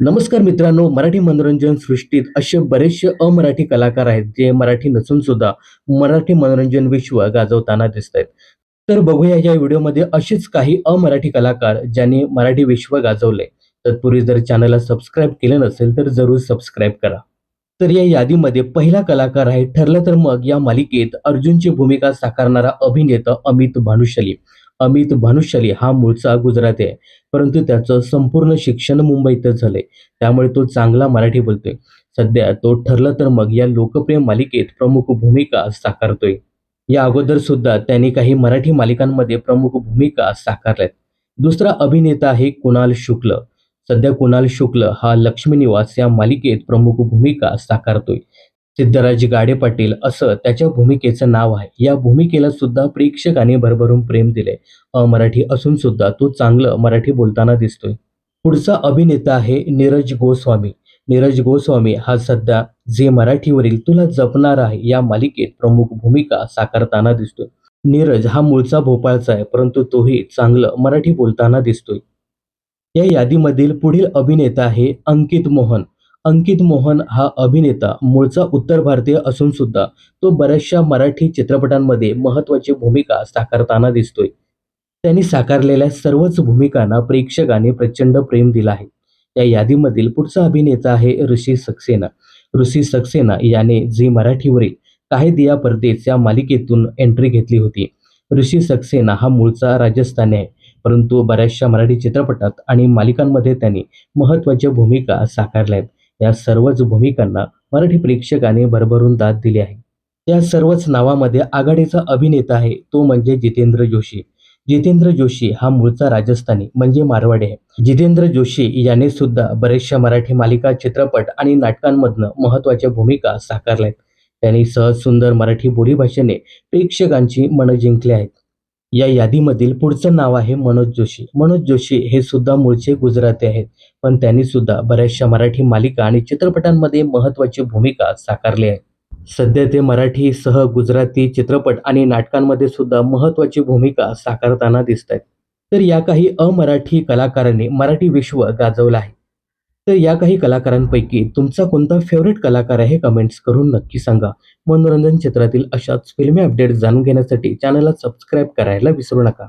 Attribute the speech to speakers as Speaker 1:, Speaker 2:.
Speaker 1: नमस्कार मित्रांनो मराठी मनोरंजन सृष्टीत असे बरेचसे अमराठी कलाकार आहेत जे मराठी नसून सुद्धा मराठी मनोरंजन विश्व गाजवताना दिसत आहेत तर बघूया या व्हिडिओमध्ये असेच काही अमराठी कलाकार ज्यांनी मराठी विश्व गाजवले. तत्पूर्वी जर चॅनलला सबस्क्राईब केलं नसेल तर जरूर सबस्क्राईब करा. तर या यादीमध्ये पहिला कलाकार आहे ठरलं तर मग या मालिकेत अर्जुनची भूमिका साकारणारा अभिनेता अमित भानुशली. अमित भानुशाली हा मूळचा गुजराती आहे. परंतु त्याचं संपूर्ण शिक्षण मुंबईतच झालंय. त्यामुळे तो चांगला मराठी बोलतोय. सध्या तो ठरलं तर मग या लोकप्रिय मालिकेत प्रमुख भूमिका साकारतोय. या अगोदर सुद्धा त्यांनी काही मराठी मालिकांमध्ये प्रमुख भूमिका साकारल्यात. दुसरा अभिनेता आहे कुणाल शुक्ल. सध्या कुणाल शुक्ल हा लक्ष्मी निवास या मालिकेत प्रमुख भूमिका साकारतोय. सिद्धराज गाडे पाटील असं त्याच्या भूमिकेचं नाव आहे. या भूमिकेला सुद्धा प्रेक्षकांनी भरभरून प्रेम दिले अमराठी असून सुद्धा तो चांगलं मराठी बोलताना दिसतोय. पुढचा अभिनेता आहे नीरज गोस्वामी. नीरज गोस्वामी हा सध्या जे मराठीवरील तुला जपणार आहे या मालिकेत प्रमुख भूमिका साकारताना दिसतोय. नीरज हा मूळचा भोपाळचा आहे परंतु तोही चांगलं मराठी बोलताना दिसतोय. या यादीमधील पुढील अभिनेता आहे अंकित मोहन. अंकित मोहन हा अभिनेता मूळचा उत्तर भारतीय असून सुद्धा तो बऱ्याचशा मराठी चित्रपटांमध्ये महत्वाची भूमिका साकारताना दिसतोय. त्यांनी साकारलेल्या सर्वच भूमिकांना प्रेक्षकाने प्रचंड प्रेम दिला आहे. या यादीमधील पुढचा अभिनेता आहे ऋषी सक्सेना. ऋषी सक्सेना याने झी मराठीवरील काही दिया परदेस या मालिकेतून एंट्री घेतली होती. ऋषी सक्सेना हा मूळचा राजस्थानी आहे परंतु बऱ्याचशा मराठी चित्रपटात आणि मालिकांमध्ये त्यांनी महत्त्वाच्या भूमिका साकारल्या आहेत. या सर्वच भूमिकांना मराठी प्रेक्षकांनी भरभरून दाद दिली आहे. या सर्वच नावामध्ये आघाडीचा अभिनेता आहे तो म्हणजे जितेंद्र जोशी. जितेंद्र जोशी हा मूळचा राजस्थानी म्हणजे मारवाडी आहे. जितेंद्र जोशी याने सुद्धा बरेचशा मराठी मालिका चित्रपट आणि नाटकांमधनं महत्त्वाच्या भूमिका साकारल्या आहेत. त्यांनी सहज सुंदर मराठी बोलीभाषेने प्रेक्षकांची मनं जिंकली आहेत. या यादीमधील पुढचं नाव आहे मनोज जोशी. मनोज जोशी हे सुद्धा मूळचे गुजराती आहेत. पण त्यांनी सुद्धा बऱ्याचशा मराठी मालिका आणि चित्रपटांमध्ये महत्त्वाची भूमिका साकारली आहे. सध्या ते मराठी सह गुजराती चित्रपट आणि नाटकांमध्ये सुद्धा महत्त्वाची भूमिका साकारताना दिसत आहेत. तर या काही अमराठी कलाकारांनी मराठी विश्व गाजवलं आहे. तर या काही कलाकारांपैकी तुमचा कोणता फेवरेट कलाकार आहे हे कमेंट्स करून नक्की सांगा. मनोरंजन क्षेत्रातील अशाच फिल्मी अपडेट जाणून घेण्यासाठी चॅनलला सबस्क्राईब करायला विसरू नका.